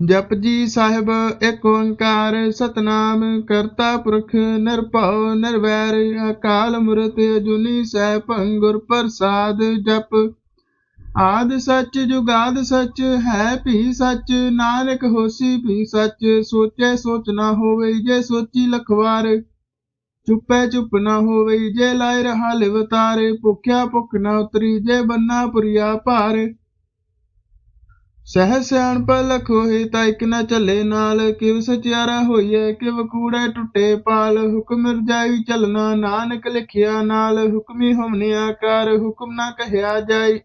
ਜਪਜੀ ਸਾਹਿਬ ਏਕ ਓੰਕਾਰ, ਸਤਨਾਮ, ਕਰਤਾ ਪੁਰਖ, ਨਿਰਭਉ, ਨਿਰਵੈਰ, ਅਕਾਲ ਮੂਰਤ, ਅਜੂਨੀ ਸੈਭੰ ਗੁਰ ਪ੍ਰਸਾਦ, ਜਪ। ਆਦ ਸੱਚ, ਜੁਗਾਦ ਸੱਚ, ਹੈ ਭੀ ਸੱਚ, ਨਾਨਕ ਹੋਸੀ ਭੀ ਸੱਚ, ਸੋਚੈ ਸੋਚ ਨਾ ਹੋਵੇ ਜੇ ਸੋਚੀ ਲਖਵਾਰ। ਚੁੱਪੈ ਚੁੱਪ ਨਾ ਹੋਵੇ ਜੇ ਲਾਇ ਰਹਾ ਲਿਵਤਾਰੇ ਭੁਖਿਆ ਭੁਖ ਨਾ ਉਤਰੀ ਜੇ ਬੰਨਾ ਪੁਰੀਆ ਭਾਰ। ਸਹਿ ਸਿਆਣਪ ਲਖ ਹੋਏ ਤਾਂ ਇਕ ਨਾ ਚੱਲੇ ਨਾਲ, ਕਿਵ ਸਚਿਆਰਾ ਹੋਈਐ, ਕਿਵ ਕੂੜੈ ਟੁੱਟੇ ਪਾਲ। ਹੁਕਮ ਰਜਾਈ ਚਲਣਾ ਨਾਨਕ ਲਿਖਿਆ ਨਾਲ, ਹੁਕਮੀ ਹੋਵਨ ਆਕਾਰ, ਹੁਕਮ ਨਾ ਕਹਿਆ ਜਾਈ।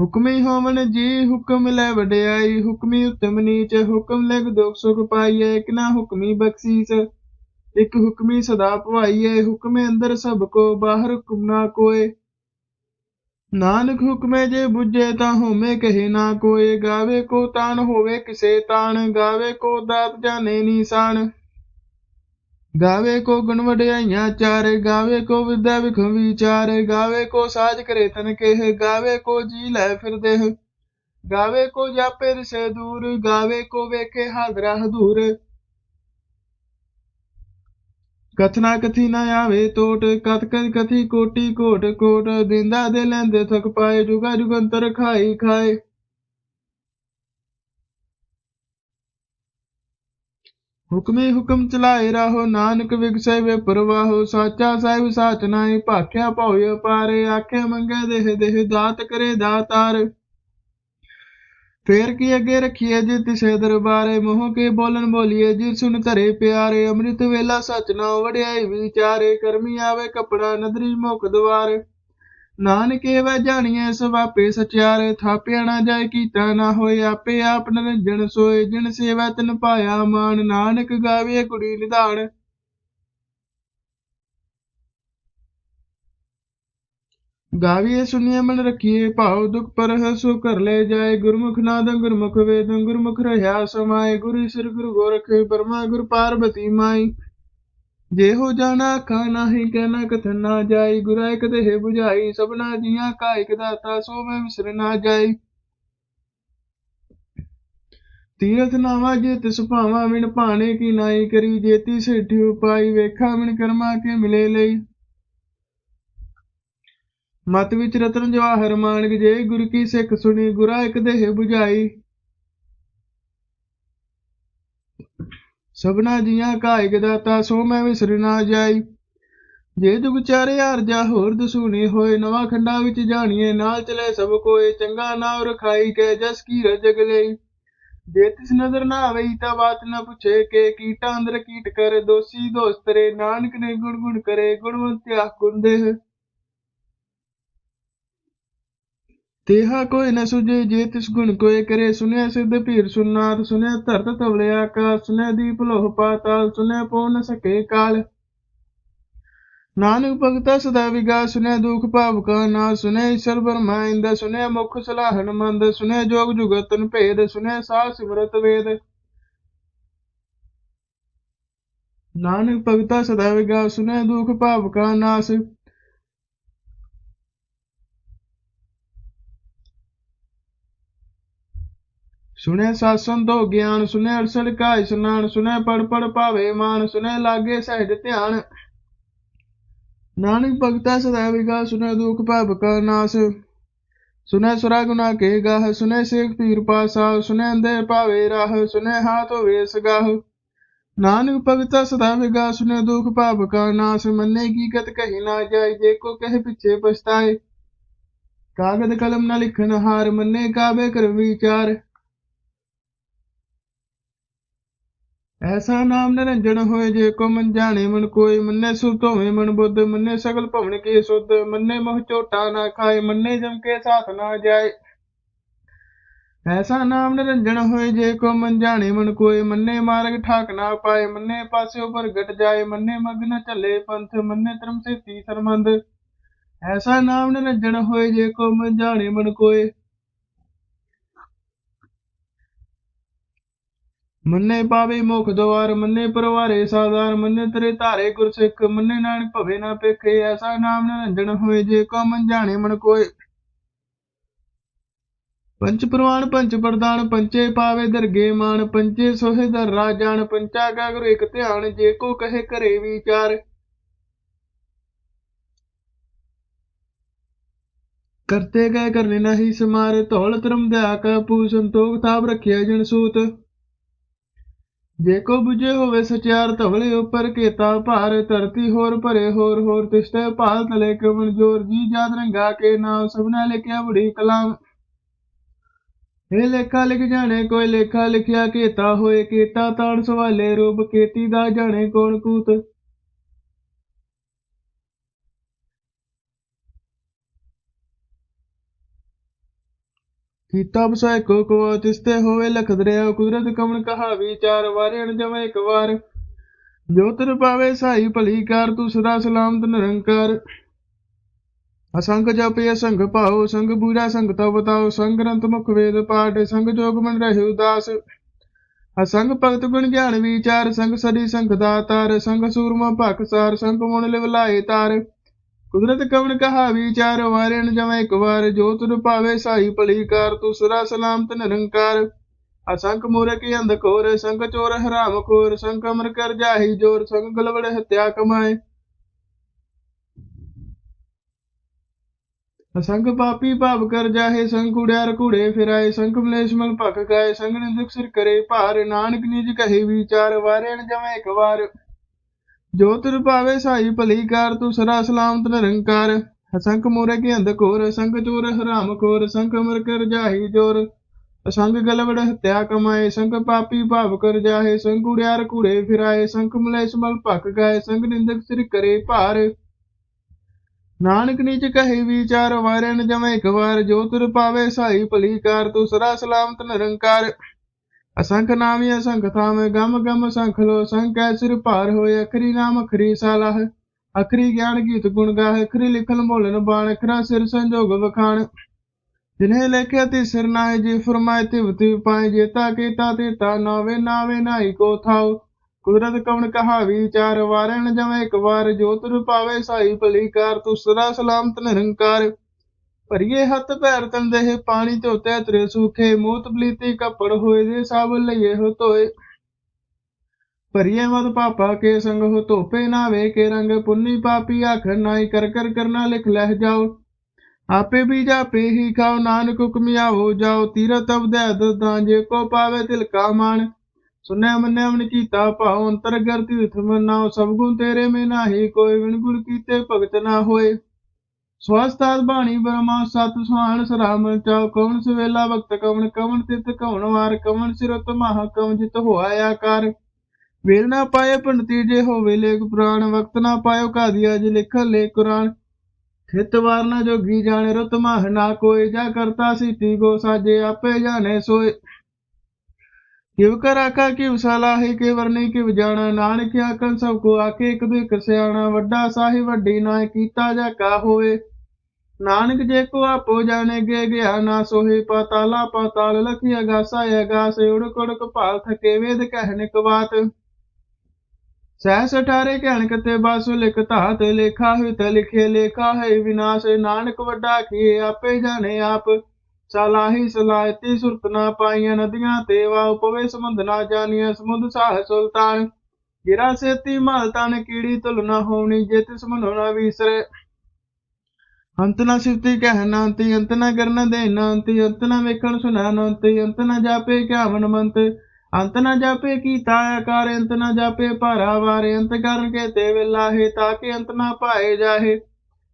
ਹੁਕਮੀ ਹੋਵਨ ਜੀ, ਹੁਕਮ ਲੈ ਵਡਿਆਈ। ਹੁਕਮੀ ਉਤਮ ਨੀਚ, ਹੁਕਮ ਲਿਖ ਦੁਖ ਸੁਖ ਪਾਈਐ, ਇਕ ਨਾ ਹੁਕਮੀ ਬਖਸ਼ੀਸ। ਇਕ ਹੁਕਮੀ ਸਦਾ ਭਵਾਈਐ ਹੁਕਮੇ ਅੰਦਰ ਸਭ ਕੋ, ਬਾਹਰ ਹੁਕਮ ਨਾ ਕੋਏ। ਨਾਨਕ ਹੁਕਮੇ ਜੇ ਬੁੱਝੇ ਤਾਂ ਹੋਮੇ ਕਹੇ ਨਾ ਕੋਏ, ਗਾਵੇ ਕੋ ਤਾਣ ਹੋਵੇ ਕਿਸੇ ਤਾਣ, ਗਾਵੇ ਕੋ ਦਾਤ ਜਾਣੇ ਨੀਸਾਨ ਗਾਵੇ ਕੋ ਗੁਣ ਵਡਿਆਈਆਂ ਚਾਰ, ਗਾਵੇ ਕੋ ਵਿਦਿਆ ਵਿਖਮ ਵਿਚਾਰ, ਗਾਵੇ ਕੋ ਸਾਜ ਕਰੇ ਤਨ ਕੇਹ, ਗਾਵੇ ਕੋ ਜੀ ਲੈ ਫਿਰਦੇ ਗਾਵੇ ਕੋ ਜਾਪੇ ਦਿਸੇ ਦੂਰ, ਗਾਵੇ ਕੋ ਵੇਖੇ ਹਾਜ਼ਰਾ ਹਦੂਰ। ਕਥਨਾ ਕਥੀ ਨਾ ਆਵੇ ਟੋਟ ਕਥ ਕਥ ਕਥੀ ਕੋਟੀ ਕੋਟ ਕੋਟ ਦਿੰਦਾ ਦੇ ਲੈਂਦੇ ਥਕ ਪਾਏ, ਜੁਗਾ ਜੁਗੰਤਰ ਖਾਈ ਖਾਏ। ਹੁਕਮੇ ਹੁਕਮ ਚਲਾਏ ਰਹੋ, ਨਾਨਕ ਵਿਗਸੈ ਵੇ ਪਰਵਾਹੋ ਸਾਚਾ ਸਾਹਿਬ ਸਾਚ ਨਾਈ ਭਾਖਿਆ ਭਉ ਪਾਰੇ ਆਖੇ ਮੰਗੇ ਦੇਹ ਦੇਹ, ਦਾਤ ਕਰੇ ਦਾਤਾਰ। ਫੇਰ ਕੀ ਅੱਗੇ ਰੱਖੀਏ ਜੀ ਤਿਸੇ ਦਰਬਾਰੇ, ਮੋਹ ਕੇ ਬੋਲਣ ਬੋਲੀਏ? ਜੀ ਸੁਣ ਧਰੇ ਪਿਆਰੇ, ਅੰਮ੍ਰਿਤ ਵੇਲਾ ਸਚ ਨਾ ਵੜਿਆਈ ਵਿਚਾਰੇ, ਕਰਮੀ ਆਵੇ ਕਪੜਾ ਨਦਰੀ ਮੁਖ ਦਵਾਰ। ਨਾਨਕੇ ਵੈ ਜਾਣੀਐ ਸਵਾਪੇ ਸਚਿਆਰੇ, ਥਾਪਿਆ ਨਾ ਜਾਏ, ਕੀਤਾ ਨਾ ਹੋਏ, ਆਪੇ ਆਪ ਨਰੰਜਨ ਸੋਏ। ਜਿਨ ਸੇਵਾ ਤਨ ਪਾਇਆ ਮਾਨ ਨਾਨਕ ਗਾਵੇ ਕੁੜੀ ਨਿਧਾਨ। ਗਾਵੀਏ ਸੁਣੀਏ ਮਨ ਰਖੀਏ ਭਾਉ ਦੁਖ ਪਰ ਹਸੁ ਕਰ ਲੈ ਜਾਏ, ਗੁਰਮੁਖ ਨਾਦ ਗੁਰਮੁਖ ਵੇਦ, ਗੁਰਮੁਖ ਰਹਾ ਸਮਾਏ, ਗੁਰੂ ਸਿਰ ਗੁਰੂ ਗੋਰਖ ਬਰਮਾ ਗੁਰ ਪਾਰਬਤੀ ਮਾਈ। ਜੇ ਹੋ ਜਾਣਾ ਆਖਾਂ ਨਾਹੀ, ਕਹਿਣਾ ਕਥਨ ਨਾ ਜਾਈ, ਗੁਰਾ ਇਕ ਦੇਹ 부ਝਾਈ ਸਭਨਾ ਜੀਆਂ ਕਾ ਇਕ ਦਾਤਾ, ਸੋ ਮੈਂ ਵਿਸਰ ਨਾ ਜਾਈ। ਤੀਰਥ ਨਾਵਾ ਜੇ ਤਿਸ ਭਾਵਾ ਮਿਣ ਭਾਣੇ ਕੀ ਨਾਈ ਕਰੀ, ਜੇਤੀ ਸੇਠੀ ਉਪਾਈ, ਵੇਖਾ ਵਿਣ ਕਰਮਾ ਕੇ ਮਿਲੇ ਲਈ। ਮਤ ਵਿੱਚ ਰਤਨ ਜਵਾਹਰ ਮਾਨਕ ਜੇ ਗੁਰ ਕੀ ਸਿੱਖ ਸੁਣੀ, ਗੁਰਾ ਇੱਕ ਦੇਹ 부ਝਾਈ ਸਭਨਾ ਜੀਆਂ ਕਾ ਦਾਤਾ, ਸੋ ਮੈਂ ਵਿਸਰ ਨਾ ਜਾਈ। ਜੇ ਜੁਗ ਚਾਰੇ ਜਾ, ਹੋਰ ਦਸੂਣੀ ਹੋਏ, ਨਵਾਂ ਖੰਡਾ ਵਿੱਚ ਜਾਣੀਏ, ਨਾਲ ਚਲੇ ਸਭ ਕੋਏ, ਚੰਗਾ ਨਾਮ ਰਖਾਈ ਕੇ ਜਸ ਕੀ ਰਜਗ ਲਈ। ਜੇ ਤਿਸ ਨਜ਼ਰ ਨਾ ਆਵਈ, ਤਾਂ ਬਾਤ ਨਾ ਪੁੱਛੇ, ਕਿ ਕੀਟਾਂ ਅੰਦਰ ਕੀਟ ਕਰ, ਦੋਸੀ ਦੋਸਤਰੇ, ਨਾਨਕ ਨੇ ਗੁਣ ਗੁਣ ਕਰੇ, ਗੁਣਵੰਤ ਆਖ ਗੁਣ ਦੇਹ ਤੇਹਾ ਕੋਈ ਨ ਸੁਝੇ, ਜੇ ਤਿਸ ਗੁਣ ਕੋਏ ਕਰੇ, ਸੁਨਿਆ ਸਿੱਧ ਭੀਰ ਸੁਨਾਤ ਸੁਨਿਆ ਧਰਤ ਤਵਲੇ ਆਕਾਸ਼, ਸੁਨਿਆ ਦੀਪ ਲੋਹ ਪਾਤਾਲ, ਸੁਨਿਆ ਪਉ ਨ ਨਾਨਕ ਭਗਤਾ ਸਦਾ ਵਿਗਾ, ਸੁਨਿਆ ਦੁਖ ਭਾਵ ਕਾ ਨਾ ਸੁਨਿਆ ਈਸ਼ਰ ਬਰਮਾਇੰਦ ਸੁਨਿਆ ਮੁਖ ਸਲਾਹਨ ਮੰਦ, ਸੁਨਿਆ ਜੋਗ ਜੁਗਤਨ ਭੇਦ, ਸੁਨਿਆ ਸਾਹ ਸਿਮਰਤ ਵੇਦ। ਨਾਨਕ ਭਗਤਾ ਸਦਾ ਵਿਗਾ, ਸੁਨਿਆ ਦੁਖ ਭਾਵ ਕਾ ਨਾਸ ਸੁਣੈ ਸਾਸਨ ਤੋਂ ਗਿਆਨ, ਸੁਣੈ ਅਰਸਲ ਕਾ ਇਸਨਾਨ ਸੁਣੈ ਪੜ ਪੜ ਭਾਵੇ ਮਾਨ, ਸੁਣੈ ਲਾਗੇ ਸਹਿਜ ਧਿਆਨ। ਨਾਨਕ ਭਗਤਾ ਸਦਾ ਵਿਗਾ, ਸੁਣੈ ਦੁਖ ਭਾਵ ਕਾ ਨਾਸ। ਸੁਣੈ ਸੁਰਾ ਗੁਨਾ ਕੇ ਗਾਹ, ਸੁਣੈ ਸੇਖ ਪੀਰ ਪਾਸਾ, ਸੁਣੈ ਅੰਦੇ ਭਾਵੇ ਰਾਹ, ਸੁਣੈ ਹਾਥ ਹੋਵੇ ਸਗਾਹ। ਨਾਨਕ ਭਗਤਾ ਸਦਾ ਵਿਗਾ, ਸੁਣੈ ਦੁਖ ਭਾਵ ਕਾ ਨਾਸ। ਮੰਨੇ ਕੀ ਕਤ ਕਹੀ ਨਾ ਜਾਏ, ਜੇ ਕੋ ਕਹੇ ਪਿੱਛੇ ਪਛਤਾਏ। ਕਾਗਦ ਕਲਮ ਨਾ ਲਿਖਨ ਹਾਰ, ਮੰਨੇ ਕਾਬੇ ਕਰ ਵਿਚਾਰ ਐਸਾ ਨਾਮ ਨਿਰੰਜਨ ਹੋਏ ਜੇ ਕੋ ਮਨ ਜਾਣੇ, ਮਨ ਕੋਈ ਮੰਨੇ ਸੁਰ ਧੋਵੇਂ, ਮਨ ਬੁੱਧ, ਮੰਨੇ ਸਗਲ ਭਵਨ ਕੇ ਸੁਧ, ਮੰਨੇ ਮੋਹ ਝੋਟਾ ਨਾ ਖਾਏ, ਮੰਨੇ ਜਮ ਕੇ ਸਾਥ ਨਾ ਜਾਏ। ਐਸਾ ਨਾਮ ਨਿਰੰਜਨ ਹੋਏ ਜੇ ਕੋ ਮਨ ਜਾਣੇ, ਮਨ ਕੋਈ ਮੰਨੇ ਮਾਰਗ ਠਾਕ ਨਾ ਪਾਏ, ਮੰਨੇ ਪਾਸਿਓ ਪ੍ਰਗਟ ਜਾਏ, ਮੰਨੇ ਮਗਨ ਚੱਲੇ ਪੰਥ, ਮੰਨੇ ਧਰਮ ਸੇਤੀ ਸਰਮੰਦ ਐਸਾ ਨਾਮ ਨਿਰੰਜਨ ਹੋਏ ਜੇ ਕੋ ਮਨ ਜਾਣੇ, ਮਨ ਕੋਏ। ਮੰਨੇ ਪਾਵੇ ਮੁਖ ਦਵਾਰ, ਮੰਨੇ ਪਰਵਾਰੇ ਸਾਦਾਰ ਮੰਨੇ ਤੇਰੇ ਧਾਰੇ ਗੁਰਸਿੱਖ, ਮੰਨੇ ਨਾਨਕ ਭਵੇ ਨਾ ਪੇਖੇ, ਐਸਾ ਨਾਮ ਨਿਰੰਜਨ ਹੋਏ ਜੇ ਕੋ ਮਨ ਜਾਣੇ ਮਨ ਕੋਏ। ਪੰਚ ਪ੍ਰਵਾਨ, ਪੰਚ ਪ੍ਰਦਾਨ ਪੰਚੇ ਪਾਵੇ ਦਰਗੇ ਮਾਨ, ਪੰਚੇ ਸੋਹੇ ਦਰ ਰਾਜਾਨ ਪੰਚਾ ਕਾ ਗੁਰ ਇਕ ਧਿਆਨ, ਜੇ ਕੋ ਕਹੇ ਕਰੇ ਵਿਚਾਰ। ਕਰਤੇ ਗਏ ਕਰਨੇ ਨਹੀਂ ਸਮਾਰ, ਧੌਲ ਧਰਮ ਦਿਆ ਕਾ ਪੂ ਸੰਤੋਖ ਤਾਪ ਰੱਖਿਆ ਜਨ ਸੂਤ। ਜੇ ਕੋ 부ਜੇ ਹੋਵੇ ਸਚਿਆਰ ਧਵਲੇ ਉਪਰ ਕੇਤਾ ਭਾਰ, ਧਰਤੀ ਹੋਰ ਭਰੇ, ਹੋਰ ਹੋਰ ਤਿਸਤੇ ਭਾਲ ਤਲੇ ਕਵਣ ਜੋਰ ਜੀ ਜਾਤ ਰੰਗਾ ਕੇ ਨਾਮ ਸਭਨਾ ਲਿਖਿਆ ਬੜੀ ਕਲਾਮ। ਇਹ ਲੇਖਾ ਲਿਖ ਜਾਣੇ, ਕੋਈ ਲੇਖਾ ਲਿਖਿਆ ਕੇਤਾ ਹੋਏ, ਕੇਤਾ ਤਾਣ ਸਵਾਲੇ, ਰੂਪ ਕੇਤੀ ਦਾ ਜਾਣੇ ਕੋਣ ਕੂਤ। ਕੀਤਾ ਬਸਾਇ ਕੋ ਕੋ ਤਿਸਤੇ ਹੋਵੇ ਲਖ ਦਰਿਆ, ਕੁਦਰਤ ਕਮਣ ਕਹਾ ਵਿਚਾਰ, ਵਾਰਿਣ ਜਮੈ ਇੱਕ ਵਾਰ। ਜੋ ਤਰ ਪਾਵੇ ਸਾਈ ਭਲੀ ਕਰ ਤੂੰ ਸਦਾ ਸਲਾਮਤ ਨਿਰੰਕਾਰ। ਅਸੰਗ ਜਪਿ ਅਸੰਗ ਭਾਉ, ਸੰਗ ਬੂਝਾ ਸੰਗ ਤਉ ਬਤਾਉ ਸੰਗ ਗ੍ਰੰਥ ਮੁਖ ਵੇਦ ਪਾਠ, ਸੰਗ ਜੋਗ ਮਨ ਰਹਿ ਉਦਾਸ ਅਸੰਗ ਭਗਤ ਗੁਣ ਗਿਆਨ ਵਿਚਾਰ, ਸੰਗ ਸਦੀ ਸੰਗ ਦਾਤਾਰ, ਸੰਗ ਸੂਰਮਾ ਭਖਸਾਰ ਸੰਗ ਮੁਨ ਲਿਵ ਲਾਏ ਤਾਰ। ਕੁਦਰਤ ਕਵਣ ਕਹਾ ਵਿਚਾਰ, ਵਾਰਿਣ ਜਮੈ ਇੱਕ ਵਾਰ, ਜੋ ਤੁਰ ਪਾਵੇ ਸਾਈ ਭਲੀ ਕਾਰ ਤੂੰ ਸਦਾ ਸਲਾਮਤ ਨਿਰੰਕਾਰ। ਅਸੰਖ ਮੂਰਖ ਅੰਧ ਕੋਰ, ਸੰਗ ਚੋਰ ਹਰਾਮ ਖੋਰ, ਸੰਗ ਅਮਰ ਕਰ ਜਾਹੀ ਜੋਰ, ਸੰਗ ਗਲਵੜ ਹਤਿਆ ਕਮਾਏ। ਅਸੰਗ ਪਾਪੀ ਭਾਵ ਕਰ ਜਾਹੇ, ਸੰਗ ਕੁੜਿਆਰ ਕੁੜੇ ਫਿਰਾਏ, ਸੰਗ ਮਲੇਸ਼ ਮਲ ਭਖ ਗਾਏ ਸੰਗ ਨਿੰਦਕ ਸਿਰ ਕਰੇ ਭਾਰ, ਨਾਨਕ ਨਿਜ ਕਹੇ ਵਿਚਾਰ, ਵਾਰਿਣ ਜਮੈ ਇੱਕ ਵਾਰ। ਜੋ ਤੁਰ ਪਾਵੇ ਸਾਈ ਭਲੀ ਕਾਰ, ਤੂੰ ਸਰਾ ਸਲਾਮਤ ਨਿਰੰਕਾਰ। ਅਸੰਖ ਮੂਰੇ ਕੀ ਅੰਧ ਕੋਰ ਸੰਗ ਚੋਰ, ਹਰਾਮ ਖੋਰ ਸੰਗ ਅਮਰ ਕਰ ਜਾਹੀ ਜੋਰ। ਅਸੰਗ ਗਲਵੜ ਹਤਿਆ ਕਮਾਏ ਸੰਗ ਪਾਪੀ ਭਾਵ ਕਰ ਜਾਹੇ ਸੰਗ ਕੁੜਿਆਰ ਕੁੜੇ ਫਿਰਾਏ ਸੰਗ ਮਲੇਸ਼ ਮਲ ਭਖ ਗਾਏ ਸੰਗ ਨਿੰਦਕ ਸਿਰ ਕਰੇ ਭਾਰ। ਨਾਨਕ ਨੀਚ ਕਹੇ ਵਿਚਾਰ ਵਾਰਿਣ ਜਮੈ ਇੱਕ ਵਾਰ। ਜੋ ਤੁਰ ਪਾਵੇ ਸਾਈ ਭਲੀ ਕਾਰ, ਤੂੰ ਸਦਾ ਸਲਾਮਤ ਨਿਰੰਕਾਰ। ਅਸੰਖ ਨਾਮੀ ਅਸੰਖ ਥਾਮ, ਗਮ ਗਮ ਸੰਖ ਲੋ ਸੰਕੈ ਸਿਰ ਭਾਰ ਹੋਏ, ਅਖਰੀ ਨਾਮ ਅਖਰੀ ਸਾਲਾਹ। ਅਖਰੀ ਗਿਆਨ ਗੀਤ ਗੁਣ ਗਾਹ, ਅਖਰੀ ਲਿਖਨ ਬੋਲਨ ਬਾਣ, ਅਖਰਾ ਸਿਰ ਸੰਜੋਗ ਵਖਾਣ। ਜਿਨੇ ਲੇਖਿਆ ਤੇ ਸਿਰ ਨਾਏ ਜੀ ਫਰਮਾਏ ਤੇ ਵਤੀ ਪਾਏ ਜੇਤਾ ਕੀਤਾ ਤੇ ਤਾ ਨਾਵੇ ਨਾਵੇ ਨਾਈ ਕੋ ਥਾਉ। ਕੁਦਰਤ ਕਵਣ ਕਹਾ ਵਿਚਾਰ ਵਾਰਣ ਜਮੈ ਇੱਕ ਵਾਰ ਜੋ ਤੁਰ ਪਾਵੇ ਸਾਈ ਭਲੀ ਕਾਰ ਤੂੰ ਸਦਾ ਸਲਾਮਤ ਨਿਰੰਕਾਰ। ਭਰੀਏ ਹੱਥ ਪੈਰ ਤੰਦੇ ਪਾਣੀ ਧੋਤੇ ਤਰੇ ਸੂਖੇ, ਮੂਤ ਬਲੀਤੀ ਕੱਪੜ ਹੋਏ ਦੇ ਸਭ ਲਈਏ ਹੋ ਧੋਏ। ਭਰੀਏ ਮਤ ਪਾਪਾ ਕੇ ਸੰਗ ਹੋ ਧੋਪੇ ਨਾ ਵੇ ਕੇ ਰੰਗ, ਪੁੰਨੀ ਪਾਪੀ ਆਖ ਨਾਈ ਕਰ ਕਰ ਕਰਨਾ ਲਿਖ ਲਹਿ ਜਾਓ। ਆਪੇ ਵੀ ਜਾਪੇ ਹੀ ਖਾਓ, ਨਾਨਕ ਹੁਕਮਿਆ ਹੋ ਜਾਓ ਤੀਰਤ ਅਵਦੈ ਦਦਾਂ ਜੇ ਕੋ ਪਾਵੇ ਤਿਲ ਕਾ ਮਾਨ ਸੁਨਿਆ ਮੰਨਿਆ ਮਨ ਕੀਤਾ ਭਾਉ, ਅੰਤਰ ਗਰ ਤੀਰਥ ਮਨਾਉ ਸਭ ਗੁਣ ਤੇਰੇ ਮੇ ਨਾਹੀ, ਕੋਈ ਵਿਣ ਗੁਣ ਕੀਤੇ ਭਗਤ ਨਾ ਹੋਏ। ਸਵਸਤਾਦ ਬਾਣੀ ਬ੍ਰਹਮਾ, ਸਤ ਸੁਹਾਣ ਸਰਾਮ ਚਾਉ, ਕਵਣ ਸਵੇਲਾ ਵਕਤ ਕਵਣ ਕਵਣ ਤਿਤ, ਕਵਣ ਵਾਰ, ਕਵਣ ਸਿਰਤ ਮਹਾ, ਕਵਣ ਜਿਤ ਹੋਆ ਆਕਾਰ। ਵੇਲ ਨਾ ਪਾਏ ਪੰਡਤੀ ਜੇ ਹੋਵੇ ਲੇਖ ਪੁਰਾਣ, ਵਕਤ ਨਾ ਪਾਇਓ ਕਾਦੀਆ ਜੇ ਲਿਖਣ ਲੇ ਕੁਰਾਨ। ਖਿਤ ਵਾਰ ਨਾ ਜੋਗੀ ਜਾਣੇ, ਰਤ ਮਹ ਨਾ ਕੋਈ ਜਾ ਕਰਤਾ ਸੀ ਗੋ ਸਾਜੇ, ਆਪੇ ਜਾਣੇ ਸੋਏ। ਕਿਵ ਕਰ ਆਖਾ, ਕਿਵ ਸਲਾਹੀ ਕਿ ਵਰਨੀ ਕਿਵ ਜਾਣਾ, ਨਾਨਕ ਆਖਣ ਸਭ ਕੋ ਆਕੇ ਇੱਕ ਦੋ ਇੱਕ ਸਿਆਣਾ, ਵੱਡਾ ਸਾਹਿਬ ਵੱਡੀ ਨਾ ਕੀਤਾ ਜਾ ਕਾ ਹੋਵੇ। ਨਾਨਕ ਜੇ ਕੋ ਆਪੋ ਜਾਣੇ ਗੇ ਗਿਆ ਨਾ ਸੋਹੀ ਪਾਤਾਲਾ ਪਾਤਾਲ ਲਖੀ ਅਗਾਸਾ ਅਗਾਸ ਉੜਕ ਉੜਕ ਭਾਲ ਥਕੇ ਵੇਦ ਕਹਿਣ ਕਵਾਤ ਸਹਿ ਸਠਾਰੇ ਕਹਿਣ ਕਤੇ ਬਾਸੁ ਲਿਖ ਧਾਤ ਲੇਖਾ ਹੋਇ ਤ ਲਿਖੇ ਲੇਖਾ ਹੈ ਵਿਨਾਸ਼, ਨਾਨਕ ਵੱਡਾ ਕੀ ਆਪੇ ਜਾਣੇ ਆਪ। ਸਲਾਹੀ ਸਲਾਇਤੀ ਸੁਰਤ ਨਾ ਪਾਈਆਂ ਨਦੀਆਂ ਤੇ ਵਾਉ ਪਵੇ ਸਮੁੰਦ ਨਾ ਜਾਣੀਆਂ ਸਮੁੰਦ ਸਾਹ ਸੁਲਤਾਨ। ਗਿਰਾ ਸੇਤੀ ਮਾਲ ਤਨ ਕੀੜੀ ਤੁਲ ਨਾ ਹੋਣੀ ਜੇ ਤਿਸ ਮਨੋ ਨਾ ਵੀਸਰੇ। ਅੰਤ ਨਾ ਸਿਫਤੀ ਕਹਿ ਨਾ ਅੰਤ ਨਾ ਕਰਨ ਦੇ ਨਾ ਅੰਤ ਨਾ ਵੇਖਣ ਸੁਣਾ ਨਾ ਅੰਤ ਨਾ ਜਾਪੇ ਕਿਆ ਮੰਤ, ਅੰਤ ਨਾ ਜਾਪੇ ਕੀਤਾ ਆਕਾਰ, ਅੰਤ ਨਾ ਜਾਪੇ ਭਾਰਾ ਵਾਰੇ, ਅੰਤ ਕਰਨ ਕੇ ਤੇ ਵੇਲਾਹੇ ਤਾਂ ਕਿ ਅੰਤ ਨਾ ਪਾਏ ਜਾਹੇ।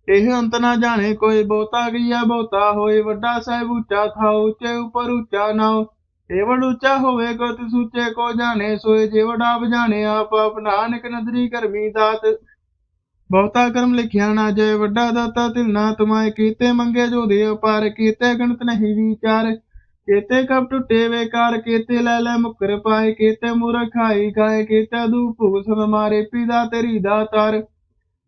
ਇਹ ਅੰਤ ਨਾ ਜਾਣੇ ਕੋਈ ਬਹੁਤਾ ਗਿਆ ਬਹੁਤਾ ਹੋਏ, ਵੱਡਾ ਸਾਹਿਬ ਉੱਚਾ ਥਾ ਉੱਚੇ ਉਪਰ ਉੱਚਾ ਨਾਉ। ਏਵੜ ਉੱਚਾ ਹੋਵੇ ਕੋ ਤਿਸ ਉੱਚੇ ਕੋ ਜਾਣੇ, ਸੋਏ ਜੇ ਵਡਾ ਬਜਾਣੇ ਆਪ ਆਪ ਨਾਨਕ ਨਦਰੀ ਕਰਮੀ ਦਾਤ। ਬਹੁਤਾ ਕਰਮ ਲਿਖਿਆ ਨਾ ਜੈ ਵੱਡਾ ਦਾਤਾ ਤਿਲ ਨਾ ਤੁਮਾਏ। ਕੀਤੇ ਮੰਗੇ ਜੋ ਦੇ ਅਪਾਰ ਕੀਤੇ ਗਣਤ ਨਹੀਂ ਵਿਚਾਰ। ਕੀਤੇ ਕਬ ਟੁੱਟੇ ਵੇਕਾਰ ਕੀਤੇ ਲੈ ਲੈ ਮੁਕਰ ਪਾਏ। ਕੀਤੇ ਮੂਰਖ ਖਾਈ ਕੀਤੇ ਦੂ ਭੂਖ ਸਮ ਮਾਰੇ, ਪੀਦਾ ਤੇਰੀ ਦਾਤਾਰ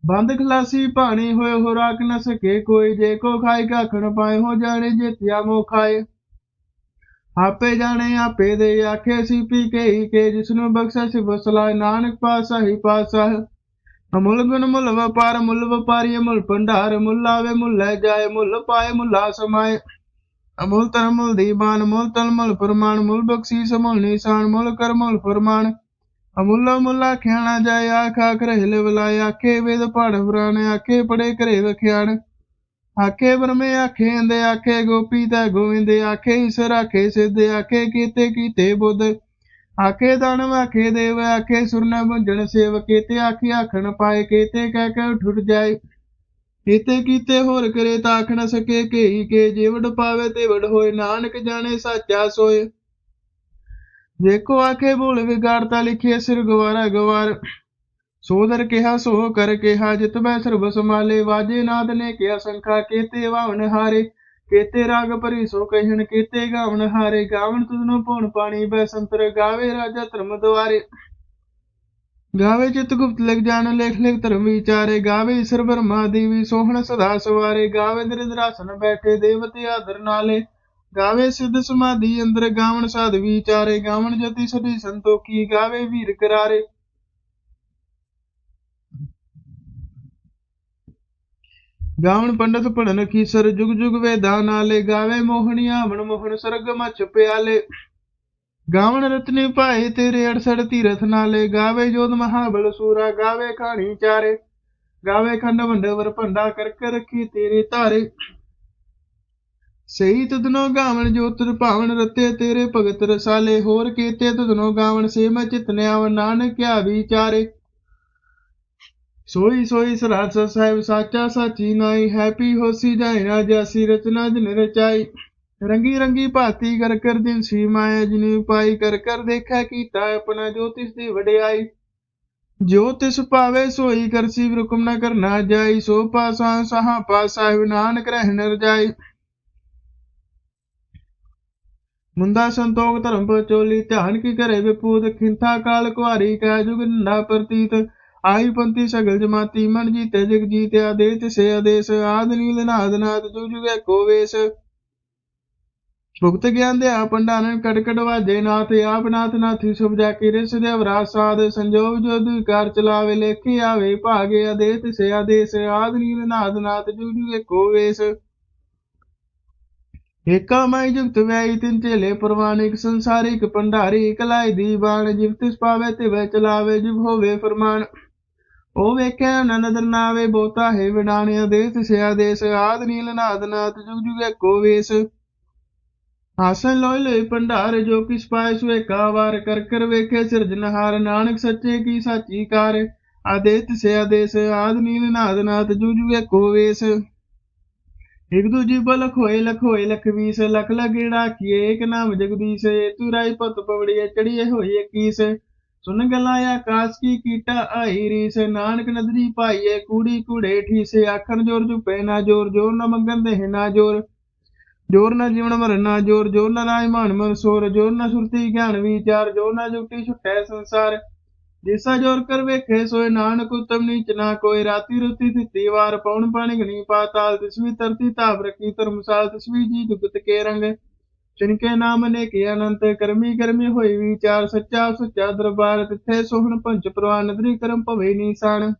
ਬੰਦ ਖਲਾਸੀ ਪਾਣੀ ਹੋਏ ਹੋ ਰਾਖ ਨ ਸਕੇ ਕੋਈ। ਜੇ ਕੋ ਖਾਏ ਕਾਖਣ ਪਾਏ, ਹੋ ਜਾਣੇ ਜੇਤਿਆ ਮੋ ਖਾਏ। ਆਪੇ ਜਾਣੇ, ਆਪੇ ਦੇ ਆਖੇ ਸੀ ਪੀ ਕੇ ਹੀ ਕੇ ਜਿਸ ਨੂੰ ਬਖਸ਼ਿਸ਼ ਵਸਲਾਏ ਨਾਨਕ ਪਾਸਾ ਹੀ ਪਾਸਾ ਅਮੁੱਲ ਗੁਣ ਮੁੱਲ ਵਪਾਰ, ਮੁੱਲ ਵਪਾਰੀ ਮੁੱਲ ਭੰਡਾਰ ਮੁੱਲ ਆਵੇ ਮੁੱਲ ਜਾਏ, ਮੁੱਲ ਪਾਏ ਮੁੱਲਾ ਸਮਾਏ। ਅਮੁੱਲ ਧਰਮ ਮੁੱਲ ਦੀਬਾਨ ਮੁੱਲ ਤਲ ਮੁੱਲ ਫਰਮਾਨ ਮੁੱਲ ਬਖਸ਼ੀਸ ਮੁੱਲ ਨਿਸ਼ਾਨ ਮੁੱਲ ਕਰ ਮੁੱਲ ਫਰਮਾਨ। ਅਮੁੱਲਾ ਮੁੱਲਾ ਖਿਆਣਾ ਜਾਏ, ਆਖ ਆਖ ਰਹਿਲੇ ਬੁਲਾਏ ਆਖੇ ਵੇਦ ਪੜ ਪੁਰਾਣ, ਆਖੇ ਪੜੇ ਘਰੇ ਵਖਿਆਣ। ਆਖੇ ਬਰਮੇ ਆਖੇ ਅੰਦੇ ਆਖੇ ਗੋਪੀ ਤਾ ਗੋਵਿੰਦ ਆਖੇ ਈਸ਼ਰ ਆਖੇ ਸਿੱਧ, ਆਖੇ ਕੀਤੇ ਕੀਤੇ ਬੁੱਧ। ਆਖੇ ਦਾਨਵ ਆਖੇ ਦੇਵ, ਆਖੇ ਸੁਰਨਾ ਭੁੰਜਣ ਸੇਵ, ਕੀਤੇ ਆਖੇ ਆਖਣ ਪਾਏ, ਕੀਤੇ ਕਹਿ ਕੇ ਠੁੱਟ ਜਾਏ। ਕੀਤੇ ਕੀਤੇ ਹੋਰ ਕਰੇ ਤਾਂ ਆਖ ਨ ਸਕੇ ਕੇਈ ਕੇ ਜਿਵੜ ਪਾਵੇ, ਤੇ ਵੜ ਹੋਏ, ਨਾਨਕ ਜਾਣੇ ਸਾਚਾ ਸੋਏ। ਦੇਖੋ ਆਖੇ ਬੋਲ ਵਿਗਾੜਤਾ ਲਿਖਿਆ ਸਿਰ ਗਵਾਰਾ ਗਵਾਰ ਸੋਦਰ ਕਿਹਾ ਸੋ ਕਰ ਕਿਹਾ, ਜਿਤ ਬੈ ਸਰਬ ਸਮਾਲੇ ਵਾਜੇ ਨਾਦ ਨੇ ਕਿਹਾ, ਸੰਖਾ ਕੀਤੇ ਵਾਵਨ ਹਾਰੇ। ਕੀਤੇ ਰਾਗ ਭਰੀ ਸੋ ਕਹਿਣ ਕੀਤੇ ਗਾਵਨ ਹਾਰੇ ਗਾਵਨ ਤੁਧਨੋ ਪਉਣ ਪਾਣੀ ਬੈ ਸੰਤਰ ਗਾਵੇ ਰਾਜਾ ਧਰਮ ਦੁਆਰੇ। ਗਾਵੇ ਚਿਤ ਗੁਪਤ ਲਿਖ ਜਾਣ ਲੇਖ ਲਿਖ ਧਰਮ ਵਿਚਾਰੇ, ਗਾਵੇ ਈਸ਼ਰ ਬਰਮਾ ਦੇਵੀ ਸੋਹਣ ਸਦਾ ਸਵਾਰੇ, ਗਾਵੇ ਨਿਰੰਦਰਾਸਨ ਬੈਠੇ ਦੇਵਤੇ ਆਦਰ ਨਾਲੇ। ਗਾਵੇ ਸਿੱਧ ਸਮਾਧੀ ਅੰਦਰ ਗਾਵਣ ਸਾਧ ਵਿਚਾਰੇ, ਗਾਵਣ ਜਤੀ ਸਦੀ ਸੰਤੋਖੀ, ਗਾਵੇ ਵੀਰ ਕਰਾਰੇ। ਗਾਵਣ ਪੰਡਤ ਪੜਨ ਕੀਸਰ ਜੁਗ ਜੁਗ ਵੇਦਾਂ ਨਾਲੇ ਗਾਵੇ ਮੋਹਣੀਆਂ ਮਨ ਮੋਹਣ ਸਰਗ ਮਚ ਪਿਆਲੇ। ਗਾਵਣ ਰਤਨੀ ਭਾਏ ਤੇਰੇ ਅੜਸੜ ਤੀਰਥ ਨਾਲੇ, ਗਾਵੇ ਜੋਤ ਮਹਾਬਲ ਸੂਰਾ, ਗਾਵੇ ਕਹਾਣੀ ਚਾਰੇ। ਗਾਵੇ ਖੰਡ ਵੰਡਵਰ ਭੰਡਾ ਕਰ ਰੱਖੀ ਤੇਰੇ ਧਾਰੇ। ਸਹੀ ਤਦਨੋ ਗਾਵਣ ਜੋ ਤੁਰ ਭਾਵਨ ਰਤੇ ਤੇਰੇ ਭਗਤ ਰਸਾਲੇ, ਹੋਰ ਕੀਤੇ ਤੁਧਨੋ ਗਾਵਣ ਸੇ ਮੈਂ ਚਿਤਨਿਆਵ ਨਾਨਕ ਕਿਆ ਵਿਚਾਰੇ। ਸੋਈ ਸੋਈ ਸਰਾਜ ਸਾਹਿਬ ਸਾਚਾ ਸਾਚੀ ਨਾਈ, ਹੈਪੀ ਹੋਸੀ ਜਾਏ ਨਾ ਜਾਸੀ ਰਚਨਾ ਜਿਨ ਰਚਾਈ। ਰੰਗੀ ਰੰਗੀ ਭਾਤੀ ਕਰ ਕਰ ਦਿਨ ਸੀ ਜਿਨੇ ਉਪਾਈ ਕਰ ਕਰ ਦੇਖਿਆ ਕੀਤਾ ਆਪਣਾ ਜੋ ਦੀ ਵਡਿਆਈ। ਜੋ ਤਿਸ ਪਾਵੇ ਸੋਈ ਕਰਸੀ ਹੁਕਮ ਨਾ ਕਰਨਾ ਜਾਈ, ਸੋ ਪਾਸਾ ਸਹਾ ਪਾਸ ਨਾਨਕ ਰਹਿ ਨ ਰਜਾਈ ਮੁੰਦਾ ਸੰਤੋਖ ਧਰਮ ਪਚੋਲੀ, ਧਿਆਨ ਕੀ ਕਰੇ ਵਿਪੂਤ ਖਿੰਥਾ ਕਾਲ ਕੁਹਾਰੀ ਕਹਿ ਜੁਗ ਨੰਦਾ ਪ੍ਰਤੀਤ। ਆਈ ਪੰਤੀ ਸਗਲ ਜਮਾਤੀ ਮਨ ਜੀਤੇ, ਜਗ ਜੀਤ ਆਦੇਤ ਸੇ ਆਦੇਸ, ਆਦ ਨੀਲ ਨਾਦ ਨਾਦ ਜੁਗ ਜੁਗੇ ਕੋ ਭੁਗਤ ਗਿਆਨ ਦੇ ਆ ਪੰਡਾਨਨ ਵਾਜੇ, ਨਾਥ ਆਪ ਨਾਥ ਨਾਥੀ ਸੁਭ ਜਾ ਰਿਸ ਦੇ ਅਵਰਾਜ ਸਾਧ ਸੰਜੋਗ ਜੋ ਦੁਕਾਰ ਚਲਾਵੇ, ਲੇਖੀ ਆਵੇ, ਭਾਗੇ ਆਦੇਤ ਸੇ ਆਦੇਸ, ਆਦ ਨੀਲ ਨਾਦ ਨਾਦ ਜੁਗ ਜੁਗੇ ਕੋ ਵੇਸ। ਏਕਾ ਮੈਂ ਜੁਗਤ ਵੈਈ ਤਿਨ ਚੇਲੇ ਪ੍ਰਵਾਨਿਕ, ਸੰਸਾਰਿਕ ਭੰਡਾਰੀ ਕਲਾਈ ਦੀ ਬਾਣ ਜਿਵ ਤਿਸ ਪਾਵੇ ਤੇ ਵੈ ਚਲਾਵੇ, ਜਿਵ ਹੋਵੇ ਫਰਮਾਨ। ਉਹ ਵੇਖਿਆ ਨਾ ਨਦਰ ਨਾਵੇ ਬੋਤਾ ਹੈ ਵਿਡਾਣਿਆ, ਦੇਸ ਸਿਆ ਦੇਸ, ਆਦ ਨੀਲ ਨਾਦ ਨਾਦ ਜੁਗ ਜੁਗੇ ਕੋ ਵੇਸ। ਹਾਸਨ ਲੋਇ ਲੋਇ ਭੰਡਾਰ, ਜੋ ਕਿਸ ਪਾਏ ਸੁਏ ਕਾ ਵਾਰ ਕਰ ਕਰ ਵੇਖੇ ਸਿਰਜਨਹਾਰ ਨਾਨਕ ਸੱਚੇ ਕੀ ਸਾਚੀ ਕਾਰ। ਆਦੇਤ ਸਿਆ ਦੇਸ, ਆਦ ਨੀਲ ਨਾਦ ਨਾਦ ਜੁਗ ਜੁਗੇ ਕੋ ਵੇਸ। ਇਕ ਦੂਜੀ ਬਲਖ ਹੋਏ ਲਖ ਹੋਏ ਲਖ ਵੀਸ ਲਖ ਲਗੇੜਾ ਕੀਏ ਇਕ ਨਾਮ ਜਗਦੀਸ਼ ਤੂ ਰਾਈ ਪਤ ਪਵੜੀਏ ਚੜੀਏ ਹੋਈ ਇਕੀਸ ਸੁਨ ਗਲਾ ਆਕਾਸ਼ ਕੀ ਕੀਟਾ ਆਈ ਰੀਸ, ਨਾਨਕ ਨਦਰੀ ਪਾਈਏ, ਕੂੜੀ ਕੂੜੇ ਠੀਸੇ, ਆਖਣ ਜੋਰ ਜੁਪੇ, ਨਾ ਜੋਰ ਜੋਰ ਨ ਮੰਗਨ ਦੇ, ਨਾ ਜੋਰ ਜੋਰ ਨਾ ਜੀਵਨ ਮਰਨ ਜੋਰ ਜੋਰ ਨਾ ਰਾਜ ਮਾਨ ਮਨ ਸੋਰ, ਜੋਰ ਨਾ ਸੁਰਤੀ ਗਿਆਨ ਵਿਚਾਰ, ਜੋਰ ਨਾ ਜੁਗਤੀ ਛੁਟੈ ਸੰਸਾਰ। ਜਿਸਾ ਜੋਰ ਕਰ ਵੇਖੇ, ਸੋਏ ਨਾਨਕ ਉਤਮ ਨੀਚ ਨਾ ਕੋਈ ਰਾਤੀ ਰੁਤੀ ਤਿੱਤੀ ਵਾਰ, ਪਉਣ ਪਾਣੀ ਗਣੀ ਪਾਤਾਲ, ਤਿਸਵੀ ਤਰਤੀ ਤਾਪ ਰਖੀ ਧਰਮਸਾਲ, ਤਿਸਵੀ ਜੀ ਜੁਗਤ ਕੇ ਰੰਗ। ਚਿਨਕੇ ਨਾਮ ਨੇ ਕੀ ਅਨੰਤ, ਕਰਮੀ ਕਰਮੀ ਹੋਈ ਵਿਚਾਰ ਸੱਚਾ ਸੁੱਚਾ ਦਰਬਾਰ, ਤਿੱਥੇ ਸੋਹਣ ਪੰਚ ਪ੍ਰਵਾਨ ਨਦਰੀ ਕਰਮ ਭਵੇ ਨੀਸਾਨ।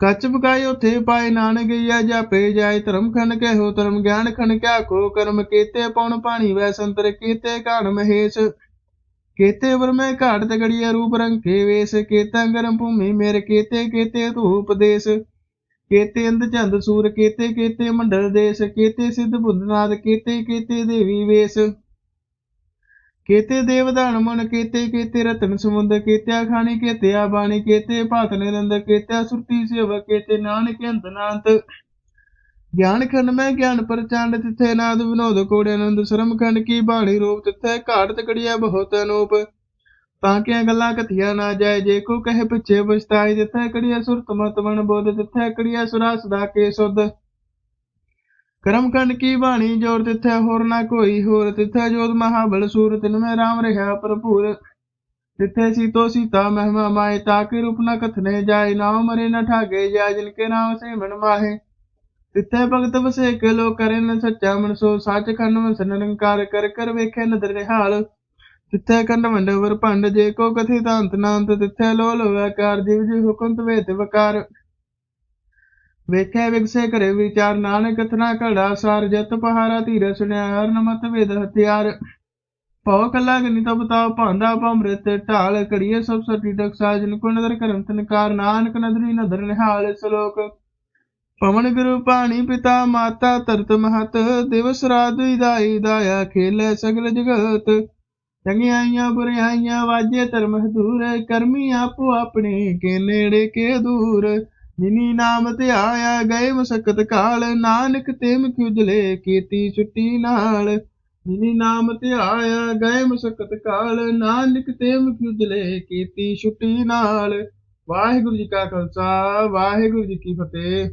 ਕੱਚ ਪਕਾਈ ਉਥੇ ਪਾਏ ਨਾਨਕ ਗਿਆ ਜਾਪੇ ਜਾਏ ਧਰਮ ਖੰਡ ਕੇ ਧਰਮ ਗਿਆਨ ਖੰਡ ਕਿਆ ਕੋ ਕਰਮ ਕੀਤੇ ਪਉਣ ਪਾਣੀ ਵੈ ਸੰਤਰ, ਕੀਤੇ ਘਾਣ ਮਹੇਸ਼। ਕੀਤੇ ਵਰਮੇ ਘਾਟ ਤਗੜੀਆ ਰੂਪ ਰੰਗ ਕੇ ਵੇਸ, ਕੀਤਾ ਗਰਮ ਭੂਮੀ ਮੇਰੇ, ਕੇਤੇ ਕੇਤੇ ਧੂਪ ਦੇਸ। ਕੀਤੇ ਅੰਧ ਚੰਦ ਸੂਰ, ਕੀਤੇ ਕੀਤੇ ਮੰਡਲ ਦੇਸ, ਕੀਤੇ ਸਿੱਧ ਬੁੱਧਨਾਦ ਕੀਤੇ ਕੀਤੇ ਦੇਵੀ ਵੇਸ। ਕੀਤੇ ਦੇਵਦਾਨ ਮਨ, ਕੀਤੇ ਕੀਤੇ ਰਤਨ ਸਮੁੰਦ, ਕੀਤਿਆ ਖਾਣੀ, ਕੀਤਿਆ ਬਾਣੀ, ਕੇਤੇ ਭਾਤ ਨਿਰੰਦ, ਕੀਤਿਆ ਸੁਰਤੀ ਸੇਵ ਕੀਤੇ ਨਾਨਕ ਅੰਤ ਨਾਨਤ ਗਿਆਨ ਖੰਡ ਮੈਂ ਗਿਆਨ ਪ੍ਰਚੰਡ, ਤਿੱਥੇ ਨਾਦ ਵਿਨੋਦ ਕੋੜੇ ਆਨੰਦ ਸ਼ਰਮ ਖੰਡ ਕੀ ਬਾਣੀ ਰੂਪ, ਤਿੱਥੇ ਘਾਟ ਤਕੜੀਆ ਬਹੁਤ ਅਨੂਪ। ਤਾਂ ਕਿਆ ਗੱਲਾਂ ਕਥੀਆਂ ਨਾ ਜਾਏ, ਜੇ ਕੋ ਕਹੇ ਪਿੱਛੇ ਪਛਤਾਈ, ਜਿੱਥੇ ਕੜੀਆ ਸੁਰਤ ਮਤ ਬਣ ਬੋਧ, ਜਿੱਥੇ ਕੜੀਆ ਸੁਰਾ ਸਦਾ ਕੇ ਸੁਧ। ਕਰਮ ਖੰਡ ਕੀ ਬਾਣੀ ਜੋਰ ਤਿੱਥੇ ਹੋਰ ਨਾ ਕੋਈ ਹੋਰ ਤਿੱਥੇ ਜੋਤ ਮਹਾਬਲ ਸੂਰ ਤਿਨ ਮੈਂ ਰਾਮ ਰਿਹਾ ਭਰਪੂਰ। ਤਿੱਥੇ ਸੀਤੋ ਸੀਤਾ ਮਹਿਮਾ ਮਾਏ, ਤਾ ਕੇ ਰੂਪ ਨਾ ਕਥਨੇ ਜਾਏ ਨਾ ਮਰੇ ਨਾ ਠਾਗੇ ਜਾ ਜਿਨ ਕੇ ਨਾਮ ਸੇ ਮਨ ਮਾਹੇ। ਤਿੱਥੇ ਭਗਤ ਵਸੇ ਕੇ ਲੋ ਕਰੇ ਨ ਸੱਚਾ ਮਨ ਸੋ ਸੱਚ ਖੰਡ ਵਸ ਨਿਰੰਕਾਰ, ਕਰ ਕਰ ਵੇਖੇ ਨਦਰ ਨਿਹਾਲ। ਤਿੱਥੇ ਕੰਡ ਵੰਡਵਰ ਭੰਡ, ਜੇ ਕੋ ਕਥਿ ਤਾਂਤ ਨਾਂਤ, ਤਿੱਥੇ ਲੋ ਲੋ ਜਿਵ ਜੀ ਹੁਕਮ ਤਵੇ ਤੇ ਵਕਾਰ। ਵੇਖੇ ਵਿਗਸੇ ਘਰੇ ਵਿਚਾਰ, ਨਾਨਕ ਕਥਨਾ ਘੜਾ ਸਾਰ, ਜਤ ਪਹਾਰਾ ਧੀਰ ਸੁਣਿਆ, ਹਰਨ ਮਤ ਵੇਦ ਹਥਿਆਰ। ਭਉ ਕਲਾ ਗਨੀ ਤਬ ਤਾਉ ਭਾਂਦਾ ਭਮ੍ਰਿਤ ਢਾਲ, ਘੜੀਏ ਸਭ ਸਤੀ ਤਕ ਸਾਜਨ, ਕੋ ਨਦਰ ਕਰਮ ਤਨਕਾਰ ਨਾਨਕ ਨਦਰੀ ਨਦਰ ਨਿਹਾਲ ਸ਼ਲੋਕ ਪਵਨ ਗੁਰੂ ਪਾਣੀ ਪਿਤਾ ਮਾਤਾ ਤਰਤ ਮਹਤ, ਦਿਵਸ ਰਾਤ ਵਿਦਾਈ ਦਾਇਆ, ਖੇਲੇ ਸਗਲ ਜਗਤ। ਚੰਗਿਆਈਆਂ ਬੁਰਿਆਈਆਂ ਵਾਜੇ ਧਰਮ ਹਦੂਰ ਕਰਮੀ ਆਪੋ ਆਪਣੇ ਕੇ ਨੇੜੇ ਕੇ ਦੂਰ। ਜਿਨੀ ਨਾਮ ਧਿਆਇਆ ਗਏ ਮੁਸਕਤ ਕਾਲ, ਨਾਨਕ ਤੇ ਮੁਖ ਕੀਤੀ ਛੁੱਟੀ ਨਾਲ। ਜਿਨੀ ਨਾਮ ਤੇ ਆਇਆ ਗਏ ਮੁਸਕਤ ਕਾਲ, ਨਾਨਕ ਤੇ ਮੁਖ ਕੀਤੀ ਛੁੱਟੀ ਨਾਲ। ਵਾਹਿਗੁਰੂ ਜੀ ਕਾ ਖਾਲਸਾ, ਵਾਹਿਗੁਰੂ ਜੀ ਕੀ ਫਤਿਹ।